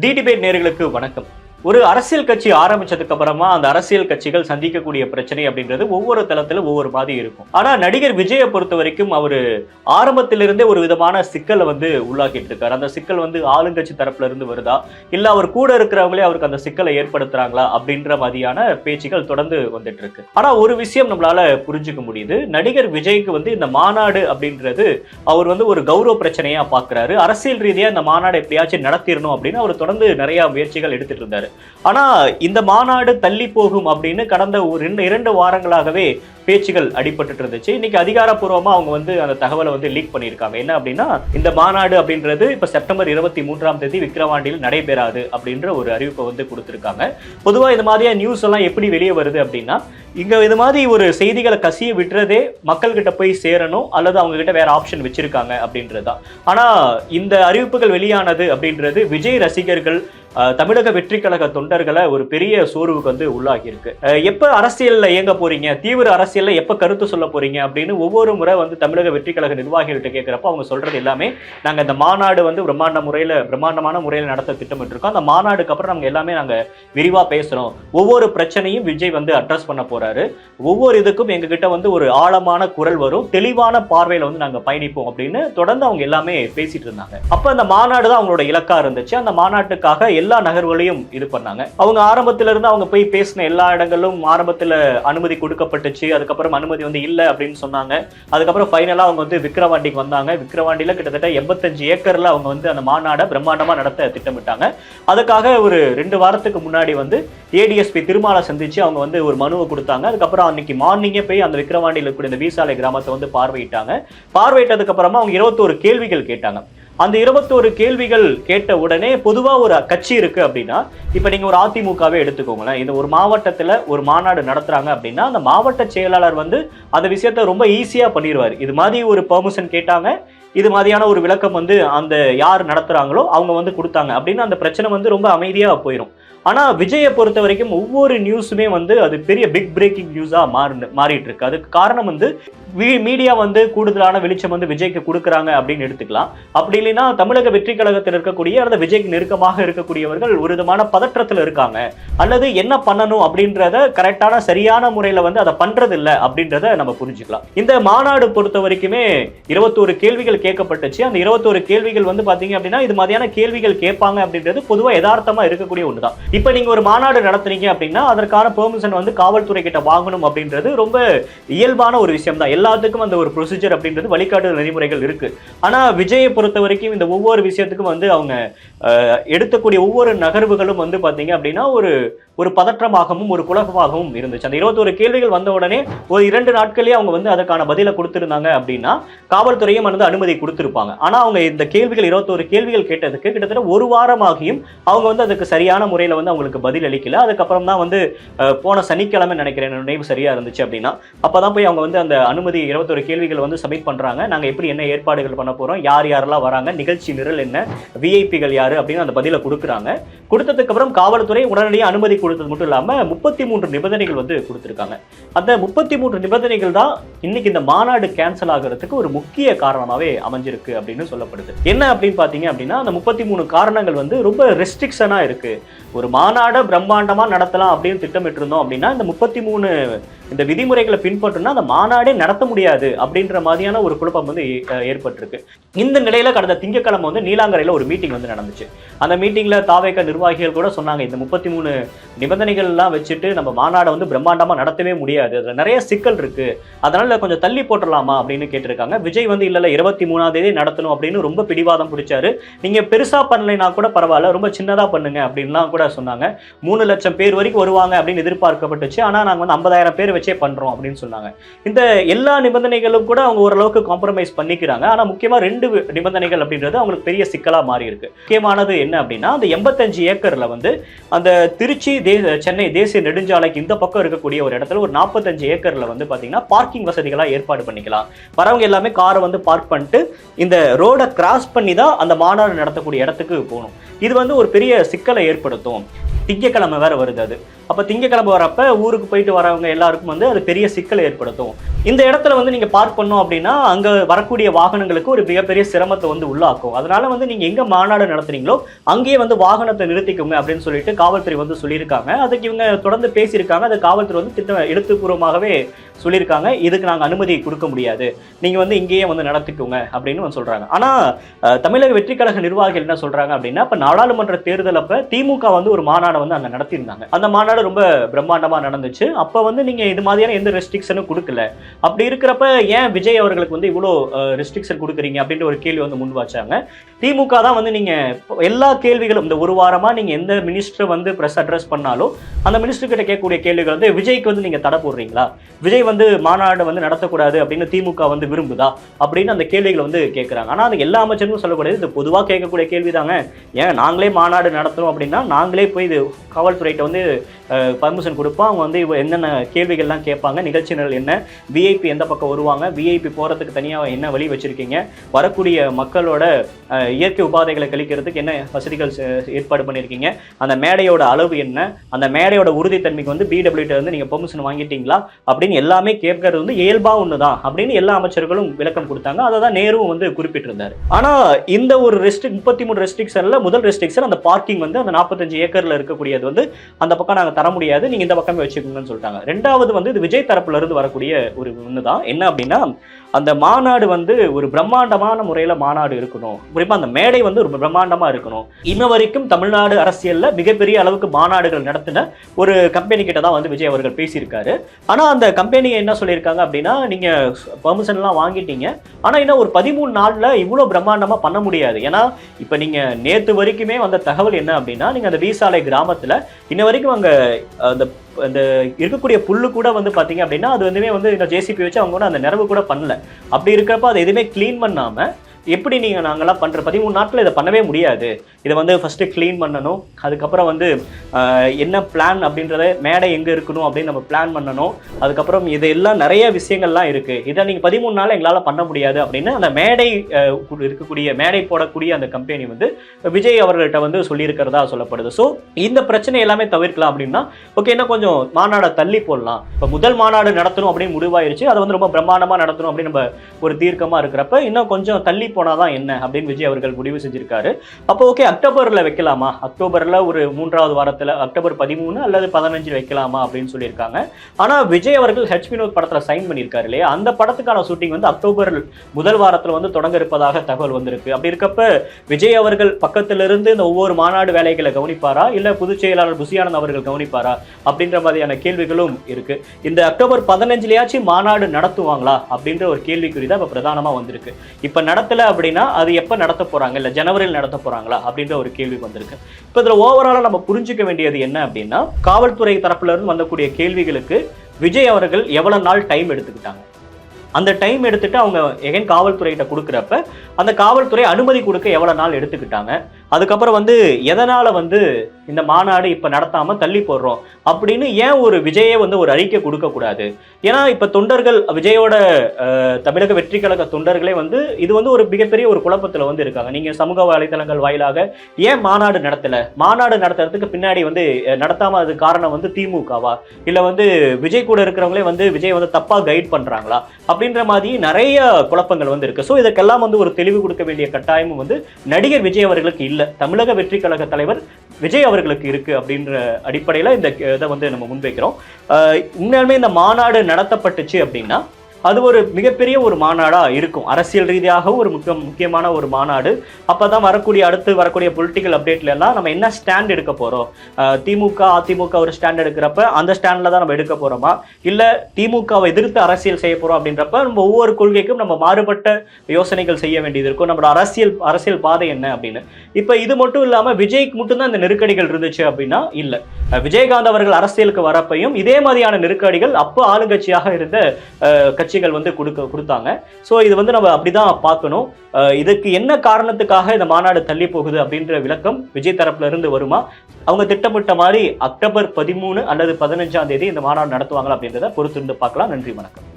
D debate நேர்களுக்கு வணக்கம். ஒரு அரசியல் கட்சி ஆரம்பிச்சதுக்கு அப்புறமா அந்த அரசியல் கட்சிகள் சந்திக்கக்கூடிய பிரச்சனை அப்படின்றது ஒவ்வொரு தளத்துல ஒவ்வொரு மாதிரி இருக்கும். ஆனா நடிகர் விஜயை பொறுத்த வரைக்கும் அவர் ஆரம்பத்திலிருந்தே ஒரு விதமான சிக்கலை வந்து உள்ளாக்கிட்டு இருக்காரு. அந்த சிக்கல் வந்து ஆளுங்கட்சி தரப்புல இருந்து வருதா? இல்ல அவர் கூட இருக்கிறவங்களே அவருக்கு அந்த சிக்கலை ஏற்படுத்துறாங்களா? அப்படின்ற மாதிரியான பேச்சுகள் தொடர்ந்து வந்துட்டு இருக்கு. ஆனா ஒரு விஷயம் நம்மளால புரிஞ்சுக்க முடியுது. நடிகர் விஜய்க்கு வந்து இந்த மாநாடு அப்படின்றது அவர் வந்து ஒரு கௌரவ பிரச்சனையா பாக்குறாரு. அரசியல் ரீதியா இந்த மாநாடு எப்படியாச்சும் நடத்திடணும் அப்படின்னு அவர் தொடர்ந்து நிறைய முயற்சிகள் எடுத்துட்டு இருந்தாரு. ஆனால் இந்த மாநாடு தள்ளி போகும் அப்படின்னு கடந்த ஒரு ரெண்டு இரண்டு வாரங்களாகவே பேச்சுகள் அடிபட்டு இருந்துச்சு. இன்னைக்கு அதிகாரப்பூர்வமாக அவங்க வந்து அந்த தகவலை வந்து லீக் பண்ணியிருக்காங்க. என்ன அப்படின்னா இந்த மாநாடு அப்படின்றது இப்போ செப்டம்பர் இருபத்தி மூன்றாம் தேதி விக்கிரவாண்டியில் நடைபெறாது அப்படின்ற ஒரு அறிவிப்பை வந்து கொடுத்துருக்காங்க. பொதுவாக இது மாதிரியான நியூஸ் எல்லாம் எப்படி வெளியே வருது அப்படின்னா இங்கே இது மாதிரி ஒரு செய்திகளை கசிய விட்டுறதே மக்கள்கிட்ட போய் சேரணும் அல்லது அவங்க கிட்ட வேற ஆப்ஷன் வச்சிருக்காங்க அப்படின்றதுதான். ஆனால் இந்த அறிவிப்புகள் வெளியானது அப்படின்றது விஜய் ரசிகர்கள் தமிழக வெற்றி கழக தொண்டர்களை ஒரு பெரிய சோர்வுக்கு வந்து உள்ளாகி இருக்கு அஹ், எப்ப அரசியல்ல இயங்க போறீங்க? தீவிர அரசியல்ல எப்ப கருத்து சொல்ல போறீங்க? அப்படின்னு ஒவ்வொரு முறை வந்து தமிழக வெற்றி கழக நிர்வாகிகள்கிட்ட கேட்கிறப்ப அவங்க சொல்றது எல்லாமே நாங்க இந்த மாநாடு வந்து பிரம்மாண்ட முறையில பிரம்மாண்டமான முறையில் நடத்த திட்டமிட்டிருக்கோம். அந்த மாநாடுக்கு அப்புறம் நாங்க எல்லாமே நாங்க விரிவா பேசுறோம். ஒவ்வொரு பிரச்சனையும் விஜய் வந்து அட்ரஸ் பண்ண போறாரு. ஒவ்வொரு இதுக்கும் எங்ககிட்ட வந்து ஒரு ஆழமான குரல் வரும். தெளிவான பார்வையில வந்து நாங்க பயணிப்போம் அப்படின்னு தொடர்ந்து அவங்க எல்லாமே பேசிட்டு இருந்தாங்க. அப்ப அந்த மாநாடு தான் அவங்களோட இலக்கா இருந்துச்சு. அந்த மாநாட்டுக்காக எல்லா நகர்வுகளையும் இது பண்ணாங்க. அவங்க ஆரம்பத்துல இருந்து அவங்க போய் பேசின எல்லா இடங்களிலும் ஆரம்பத்துல அனுமதி கொடுக்கப்பட்டுச்சு. அதுக்கப்புறம் அனுமதி வந்து இல்ல அப்படின்னு சொன்னாங்க. அதுக்கப்புறம் ஃபைனலா அவங்க வந்து விக்ரவாண்டிக்கு வந்தாங்க. விக்ரவாண்டியில் கிட்டத்தட்ட எண்பத்தஞ்சு ஏக்கர்ல அவங்க வந்து அந்த மாநாடை பிரம்மாண்டமா நடத்த திட்டமிட்டாங்க. அதுக்காக ஒரு ரெண்டு வாரத்துக்கு முன்னாடி வந்து ஏடிஎஸ்பி திருமாலை சந்திச்சு அவங்க வந்து ஒரு மனுவை கொடுத்தாங்க. அதுக்கப்புறம் அன்னைக்கு மார்னிங்கே போய் அந்த விக்ரவாண்டியில் இருக்கக்கூடிய இந்த வீசாலை கிராமத்தை வந்து பார்வையிட்டாங்க. பார்வையிட்டதுக்கு அப்புறமா அவங்க இருபத்தோரு கேள்விகள் கேட்டாங்க. அந்த இருபத்தோரு கேள்விகள் கேட்ட உடனே பொதுவாக ஒரு கட்சி இருக்கு அப்படின்னா இப்போ நீங்கள் ஒரு அதிமுகவே எடுத்துக்கோங்களேன். இந்த ஒரு மாவட்டத்தில் ஒரு மாநாடு நடத்துறாங்க அப்படின்னா அந்த மாவட்ட செயலாளர் வந்து அந்த விஷயத்த ரொம்ப ஈஸியாக பண்ணிடுவார் இது மாதிரி ஒரு பெர்மிஷன் கேட்டாங்க. இது மாதிரியான ஒரு விளக்கம் வந்து அந்த யார் நடத்துகிறாங்களோ அவங்க வந்து கொடுத்தாங்க. அப்படின்னு அந்த பிரச்சனை வந்து ரொம்ப அமைதியாக போயிடும் ஆனால் விஜயை பொறுத்த வரைக்கும் ஒவ்வொரு நியூஸுமே வந்து அது பெரிய பிக் பிரேக்கிங் நியூஸாக மாறு மாறிட்டு இருக்கு அதுக்கு காரணம் வந்து மீடியா வந்து கூடுதலான வெளிச்சம் வந்து விஜய்க்கு கொடுக்குறாங்க அப்படின்னு எடுத்துக்கலாம். அப்படி இல்லைன்னா தமிழக வெற்றி கழகத்தில் இருக்கக்கூடிய அல்லது விஜய்க்கு நெருக்கமாக இருக்கக்கூடியவர்கள் ஒரு விதமான பதற்றத்தில் இருக்காங்க. அல்லது என்ன பண்ணணும் அப்படின்றத கரெக்டான சரியான முறையில் வந்து அதை பண்றது இல்லை அப்படின்றத நம்ம புரிஞ்சுக்கலாம். இந்த மாநாடு பொறுத்த வரைக்குமே இருபத்தோரு கேள்விகள் கேட்கப்பட்டுச்சு. அந்த இருபத்தோரு கேள்விகள் வந்து பார்த்தீங்க அப்படின்னா இது மாதிரியான கேள்விகள் கேட்பாங்க அப்படின்றது பொதுவாக யதார்த்தமாக இருக்கக்கூடிய ஒன்று தான் இப்போ நீங்கள் ஒரு மாநாடு நடத்துறீங்க அப்படின்னா அதற்கான பெர்மிஷன் வந்து காவல்துறை கிட்ட வாங்கணும் அப்படின்றது ரொம்ப இயல்பான ஒரு விஷயம் தான் எல்லாத்துக்கும் அந்த ஒரு ப்ரொசீஜர் அப்படின்றது வழிகாட்டு நெறிமுறைகள் இருக்கு. ஆனால் விஜயை பொறுத்த வரைக்கும் இந்த ஒவ்வொரு விஷயத்துக்கும் வந்து அவங்க எடுத்தக்கூடிய ஒவ்வொரு நகர்வுகளும் வந்து பார்த்தீங்க அப்படின்னா ஒரு ஒரு பதற்றமாகவும் ஒரு குழப்பமாகவும் இருந்துச்சு. அந்த இருபத்தோரு கேள்விகள் வந்த உடனே ஒரு இரண்டு நாட்களே அவங்க வந்து அதற்கான பதிலை கொடுத்துருந்தாங்க அப்படின்னா காவல்துறையும் வந்து அனுமதி கொடுத்துருப்பாங்க. ஆனால் அவங்க இந்த கேள்விகள் இருபத்தோரு கேள்விகள் கேட்டதுக்கு கிட்டத்தட்ட ஒரு வாரமாகியும் அவங்க வந்து அதுக்கு சரியான முறையில் வந்து அவங்களுக்கு பதில் அளிக்கல. அதுக்கப்புறம் தான் வந்து போன சனிக்கிழமை நினைக்கிறேன். நினைவு சரியா இருந்துச்சு அப்படின்னா. அப்பதான் போய் அவங்க வந்து அந்த அனுமதி இருபத்தொரு கேள்விகள் வந்து சப்மிட் பண்றாங்க. நாங்க எப்படி என்ன ஏற்பாடுகள் பண்ண போறோம்? யார் யாரெல்லாம் வராங்க? நிகழ்ச்சி நிரல் என்ன? விஐபிகள் யார்? அப்படின்னு அந்த பதிலை கொடுக்குறாங்க. கொடுத்ததுக்கு அப்புறம் காவல்துறை உடனடியாக அனுமதி கொடுத்தது மட்டும் இல்லாமல் முப்பத்தி மூன்று நிபந்தனைகள் வந்து கொடுத்துருக்காங்க. அந்த முப்பத்தி மூன்று நிபந்தனைகள் தான் இன்னைக்கு இந்த மாநாடு கேன்சல் ஆகிறதுக்கு ஒரு முக்கிய காரணமாகவே அமைஞ்சிருக்கு அப்படின்னு சொல்லப்படுது. என்ன அப்படின்னு பார்த்தீங்க அப்படின்னா அந்த முப்பத்தி மூணு காரணங்கள் வந்து ரொம்ப ரெஸ்ட்ரிக்ஷனாக இருக்குது ஒரு மாநாடை பிரம்மாண்டமாக நடத்தலாம் அப்படின்னு திட்டமிட்டு இருந்தோம் அப்படின்னா இந்த முப்பத்தி மூணு இந்த விதிமுறைகளை பின்பற்றினா அந்த மாநாடே நடத்த முடியாது அப்படின்ற மாதிரியான ஒரு குழப்பம் வந்து ஏ- ஏற்பட்டிருக்கு. இந்த நிலையில கடந்த திங்கக்கிழமை வந்து நீலாங்கரையில் ஒரு மீட்டிங் வந்து நடந்துச்சு. அந்த மீட்டிங்ல தாவேக நிர்வாகிகள் கூட சொன்னாங்க இந்த முப்பத்தி மூணு நிபந்தனைகள்லாம் வச்சுட்டு நம்ம மாநாடை வந்து பிரம்மாண்டமா நடத்தவே முடியாது. அதுல நிறைய சிக்கல் இருக்கு. அதனால கொஞ்சம் தள்ளி போட்டுடலாமா அப்படின்னு கேட்டிருக்காங்க. விஜய் வந்து இல்ல இல்ல இருபத்தி மூணாம் தேதி நடத்தணும் அப்படின்னு ரொம்ப பிடிவாதம் பிடிச்சாரு. நீங்க பெருசா பண்ணலைன்னா கூட பரவாயில்ல ரொம்ப சின்னதா பண்ணுங்க அப்படின்லாம் கூட சொன்னாங்க. மூணு லட்சம் பேர் வரைக்கும் வருவாங்க அப்படின்னு எதிர்பார்க்கப்பட்டுச்சு. ஆனா நாங்க வந்து ஐம்பதாயிரம் பேர் வச்சே பண்றோம் அப்படின்னு சொன்னாங்க. இந்த எல்லா நிபந்தனைகளும் கூட அவங்க ஓரளவுக்கு காம்ப்ரமைஸ் பண்ணிக்கிறாங்க. ஆனா முக்கியமா ரெண்டு நிபந்தனைகள் அப்படின்றது அவங்களுக்கு பெரிய சிக்கலா மாறி இருக்கு முக்கியமானது என்ன அப்படின்னா அந்த எண்பத்தஞ்சு ஏக்கர்ல வந்து அந்த திருச்சி தே சென்னை தேசிய நெடுஞ்சாலைக்கு இந்த பக்கம் இருக்கக்கூடிய ஒரு இடத்துல ஒரு நாற்பத்தஞ்சு ஏக்கர்ல வந்து பாத்தீங்கன்னா பார்க்கிங் வசதிகளா ஏற்பாடு பண்ணிக்கலாம். வரவங்க எல்லாமே காரை வந்து பார்க் பண்ணிட்டு இந்த ரோடை கிராஸ் பண்ணி தான் அந்த மாநாடு நடத்தக்கூடிய இடத்துக்கு போகணும். இது வந்து ஒரு பெரிய சிக்கலை ஏற்படுத்தும். திங்கக்கிழமை வேற வருது அது. அப்போ திங்கக்கிழமை வரப்ப ஊருக்கு போயிட்டு வரவங்க எல்லாருக்கும் வந்து அது பெரிய சிக்கலை ஏற்படுத்தும். இந்த இடத்துல வந்து நீங்க பார்க் பண்ணோம் அப்படின்னா அங்கே வரக்கூடிய வாகனங்களுக்கு ஒரு மிகப்பெரிய சிரமத்தை வந்து உள்ளாக்கும். அதனால வந்து நீங்க எங்க மாநாடு நடத்துறீங்களோ அங்கேயே வந்து வாகனத்தை நிறுத்திக்கோங்க அப்படின்னு சொல்லிட்டு காவல்துறை வந்து சொல்லியிருக்காங்க. அதுக்கு இவங்க தொடர்ந்து பேசியிருக்காங்க. அது காவல்துறை வந்து திட்டம் எழுத்துப்பூர்வமாகவே சொல்லியிருக்காங்க. இதுக்கு நாங்கள் அனுமதி கொடுக்க முடியாது. நீங்கள் வந்து இங்கேயே வந்து நடத்திக்கோங்க அப்படின்னு வந்து சொல்கிறாங்க ஆனால் தமிழக வெற்றிக்கழக நிர்வாகிகள் என்ன சொல்கிறாங்க அப்படின்னா இப்போ நாடாளுமன்ற தேர்தல் அப்போ திமுக வந்து ஒரு மாநாடு வந்து அங்கே நடத்தியிருந்தாங்க. அந்த மாநாடு ரொம்ப பிரம்மாண்டமாக நடந்துச்சு. அப்போ வந்து நீங்கள் இது மாதிரியான எந்த ரெஸ்ட்ரிக்ஷனும் கொடுக்கல. அப்படி இருக்கிறப்ப ஏன் விஜய் அவர்களுக்கு வந்து இவ்வளோ ரெஸ்ட்ரிக்ஷன் கொடுக்குறீங்க அப்படின்ற ஒரு கேள்வி வந்து முன் வச்சாங்க திமுக தான் வந்து நீங்கள் எல்லா கேள்விகளும் இந்த ஒரு வாரமாக நீங்கள் எந்த மினிஸ்டர் வந்து ப்ரெஸ் அட்ரஸ் பண்ணாலும் அந்த மினிஸ்டர் கிட்ட கேட்கக்கூடிய கேள்விகள் வந்து விஜய்க்கு வந்து நீங்கள் தடை போடுறீங்களா? விஜய் வந்து மாநாடு வந்து நடத்தக்கூடாது அப்படின்னு திமுக வந்து விரும்புதா? அப்படின்னு அந்த கேள்விகளை வந்து கேட்குறாங்க. ஆனால் அது எல்லா அமைச்சரும் சொல்லக்கூடாது. இது பொதுவாக கேட்கக்கூடிய கேள்வி தாங்க ஏன் நாங்களே மாநாடு நடத்துறோம் அப்படின்னா நாங்களே போய் இது காவல்துறையிட்ட வந்து பர்மிஷன் கொடுப்போம். அவங்க வந்து என்னென்ன கேள்விகள்லாம் கேட்பாங்க நிகழ்ச்சி நிரல் என்ன விஐபி எந்த பக்கம் வருவாங்க விஐபி போகிறதுக்கு தனியாக என்ன வழி வச்சுருக்கீங்க வரக்கூடிய மக்களோட இயற்கை உபாதைகளை கழிக்கிறதுக்கு என்ன வசதிகள் ஏற்பாடு பண்ணியிருக்கீங்க அந்த மேடையோட அளவு என்ன அந்த மேடையோட உறுதித்தன்மைக்கு வந்து பிடபிள்யூட்ட வந்து நீங்கள் பெர்மிஷன் வாங்கிட்டீங்களா அப்படின்னு எல்லாமே கேட்கறது வந்து இயல்பாக ஒன்று தான் அப்படின்னு எல்லா அமைச்சர்களும் விளக்கம் கொடுத்தாங்க. அதை தான் நேருவும் வந்து குறிப்பிட்டிருந்தார். ஆனால் இந்த ஒரு ரெஸ்ட்ரிக் முப்பத்தி மூணு ரெஸ்ட்ரிக்ஷனில் முதல் ரெஸ்ட்ரிக்ஷன் அந்த பார்க்கிங் வந்து அந்த நாற்பத்தஞ்சு ஏக்கரில் இருக்கக்கூடியது வந்து அந்த பக்கம் நாங்கள் தர முடியாது. நீங்கள் இந்த பக்கமே வச்சுக்கோங்கன்னு சொல்லிட்டாங்க. ரெண்டாவது வந்து இது விஜய் தரப்புல இருந்து வரக்கூடிய ஒரு ஒன்று தான் என்ன அப்படின்னா அந்த மாநாடு வந்து ஒரு பிரம்மாண்டமான முறையில் மாநாடு இருக்கணும். குறிப்பாக அந்த மேடை வந்து ஒரு பிரம்மாண்டமாக இருக்கணும். இன்ன வரைக்கும் தமிழ்நாடு அரசியலில் மிகப்பெரிய அளவுக்கு மாநாடுகள் நடத்தின ஒரு கம்பெனி கிட்ட தான் வந்து விஜய் அவர்கள் பேசியிருக்காரு. ஆனால் அந்த கம்பெனி என்ன சொல்லியிருக்காங்க அப்படின்னா நீங்கள் பெர்மிஷன்லாம் வாங்கிட்டீங்க. ஆனால் இன்னும் ஒரு பதிமூணு நாளில் இவ்வளோ பிரம்மாண்டமாக பண்ண முடியாது. ஏன்னா இப்போ நீங்கள் நேற்று வரைக்குமே வந்த தகவல் என்ன அப்படின்னா நீங்கள் அந்த வீசாலை கிராமத்தில் இன்ன வரைக்கும் அங்கே அந்த அந்த இருக்கக்கூடிய புல்லு கூட வந்து பார்த்தீங்க அப்படின்னா அது வந்துமே வந்து இந்த ஜேசிபி வச்சு அவங்க கூட அந்த நிறவு கூட பண்ணல. அப்படி இருக்கிறப்ப அதை எதுவுமே க்ளீன் பண்ணாமல் எப்படி நீங்கள் நாங்களாம் பண்ணுற பதிமூணு நாட்களில் இதை பண்ணவே முடியாது. இதை வந்து ஃபஸ்ட்டு க்ளீன் பண்ணணும். அதுக்கப்புறம் வந்து என்ன பிளான் அப்படின்றத மேடை எங்கே இருக்கணும் அப்படின்னு நம்ம பிளான் பண்ணணும். அதுக்கப்புறம் இதெல்லாம் நிறைய விஷயங்கள்லாம் இருக்குது இதை நீங்கள் பதிமூணு நாள் எங்களால் பண்ண முடியாது அப்படின்னு அந்த மேடை இருக்கக்கூடிய மேடை போடக்கூடிய அந்த கம்பெனி வந்து விஜய் அவர்கள்ட்ட வந்து சொல்லியிருக்கிறதா சொல்லப்படுது. ஸோ இந்த பிரச்சனை எல்லாமே தவிர்க்கலாம் அப்படின்னா ஓகே இன்னும் கொஞ்சம் மாநாடை தள்ளி போடலாம். இப்போ முதல் மாநாடு நடத்தணும் அப்படின்னு முடிவாயிருச்சு. அதை வந்து ரொம்ப பிரம்மாண்டமாக நடத்தணும் அப்படின்னு நம்ம ஒரு தீர்க்கமாக இருக்கிறப்ப இன்னும் கொஞ்சம் தள்ளி போனால் தான் என்ன அப்படின்னு விஜய் அவர்கள் முடிவு செஞ்சிருக்காரு. அப்போ ஓகே அக்டோபரில் வைக்கலாமா? அக்டோபரில் ஒரு மூன்றாவது வாரத்தில் அக்டோபர் பதிமூணு அல்லது பதினஞ்சில் வைக்கலாமா அப்படின்னு சொல்லியிருக்காங்க. ஆனால் விஜய் அவர்கள் ஹெச் வினோத் படத்தில் சைன் பண்ணியிருக்காரு இல்லையா? அந்த படத்துக்கான ஷூட்டிங் வந்து அக்டோபர் முதல் வாரத்தில் வந்து தொடங்க இருப்பதாக தகவல் வந்திருக்கு. அப்படி இருக்கப்ப விஜய் அவர்கள் பக்கத்திலிருந்து இந்த ஒவ்வொரு மாநாடு வேலைகளை கவனிப்பாரா? இல்லை பொதுச் செயலாளர் புசியானந்த் அவர்கள் கவனிப்பாரா? அப்படின்ற மாதிரியான கேள்விகளும் இருக்கு. இந்த அக்டோபர் பதினஞ்சுலயாச்சும் மாநாடு நடத்துவாங்களா? அப்படின்ற ஒரு கேள்விக்குறி தான் இப்போ பிரதானமாக வந்திருக்கு. இப்போ நடத்தல அப்படின்னா அது எப்போ நடத்த போறாங்க? இல்லை ஜனவரியில் நடத்த போறாங்களா? அப்படின்ற ஒரு கேள்வி வந்திருக்கு. இப்போ இதில் ஓவராலாக நம்ம புரிஞ்சுக்க வேண்டியது என்ன அப்படின்னா காவல்துறை தரப்புல இருந்து வந்தக்கூடிய கேள்விகளுக்கு விஜய் அவர்கள் எவ்வளவு நாள் டைம் எடுத்துக்கிட்டாங்க? அந்த டைம் எடுத்துட்டு அவங்க எகைன் காவல்துறைகிட்ட கொடுக்குறப்ப அந்த காவல்துறை அனுமதி கொடுக்க எவ்வளவு நாள் எடுத்துக்கிட்டாங்க? அதுக்கப்புறம் வந்து எதனால் வந்து இந்த மாநாடு இப்போ நடத்தாமல் தள்ளி போடுறோம்? அப்படின்னு ஏன் ஒரு விஜயை வந்து ஒரு அறிக்கை கொடுக்கக்கூடாது ஏன்னா இப்போ தொண்டர்கள் விஜயோட தமிழக வெற்றி கழக தொண்டர்களே வந்து இது வந்து ஒரு மிகப்பெரிய ஒரு குழப்பத்தில் வந்து இருக்காங்க. நீங்கள் சமூக வலைதளங்கள் வாயிலாக ஏன் மாநாடு நடத்தலை? மாநாடு நடத்துறதுக்கு பின்னாடி வந்து நடத்தாமல் அது காரணம் வந்து திமுகவா? இல்லை வந்து விஜய் கூட இருக்கிறவங்களே வந்து விஜய் வந்து தப்பாக கைட் பண்ணுறாங்களா அப்படின்ற மாதிரி நிறைய குழப்பங்கள் வந்து இருக்குது ஸோ இதற்கெல்லாம் வந்து ஒரு தெளிவு கொடுக்க வேண்டிய கட்டாயமும் வந்து நடிகர் விஜய் அவர்களுக்கு இல்லை. தமிழக வெற்றி கழக தலைவர் விஜய் அவர்களுக்கு இருக்கு அப்படின்ற அடிப்படையில் இந்த இதை வந்து நம்ம முன்வைக்கிறோம். உண்மையாலுமே இந்த மாநாடு நடத்தப்பட்டுச்சு அப்படின்னா அது ஒரு மிகப்பெரிய ஒரு மாநாடாக இருக்கும். அரசியல் ரீதியாக ஒரு முக்கிய முக்கியமான ஒரு மாநாடு. அப்பதான் வரக்கூடிய அடுத்து வரக்கூடிய பொலிட்டிக்கல் அப்டேட்ல எல்லாம் நம்ம என்ன ஸ்டாண்ட் எடுக்க போகிறோம் திமுக அதிமுக ஒரு ஸ்டாண்ட் எடுக்கிறப்ப அந்த ஸ்டாண்டில் தான் நம்ம எடுக்க போகிறோமா இல்லை திமுகவை எதிர்த்து அரசியல் செய்ய போகிறோம் அப்படின்றப்ப நம்ம ஒவ்வொரு கொள்கைக்கும் நம்ம மாறுபட்ட யோசனைகள் செய்ய வேண்டியது இருக்கும். நம்மளோட அரசியல் அரசியல் பாதை என்ன அப்படின்னு. இப்போ இது மட்டும் இல்லாமல் விஜய்க்கு மட்டும்தான் இந்த நெருக்கடிகள் இருந்துச்சு அப்படின்னா இல்லை. விஜயகாந்த் அவர்கள் அரசியலுக்கு வரப்பையும் இதே மாதிரியான நெருக்கடிகள் அப்போ ஆளுங்கட்சியாக இருந்த கட்சி கட்சிகள் வந்து கொடுக்க கொடுத்தாங்க. ஸோ இது வந்து நம்ம அப்படிதான் பார்க்கணும். இதுக்கு என்ன காரணத்துக்காக இந்த மாநாடு தள்ளி போகுது அப்படின்ற விளக்கம் விஜய் தரப்புல இருந்து வருமா? அவங்க திட்டமிட்ட மாதிரி அக்டோபர் பதிமூணு அல்லது பதினஞ்சாம் தேதி இந்த மாநாடு நடத்துவாங்களா அப்படின்றத பொறுத்திருந்து பார்க்கலாம். நன்றி வணக்கம்.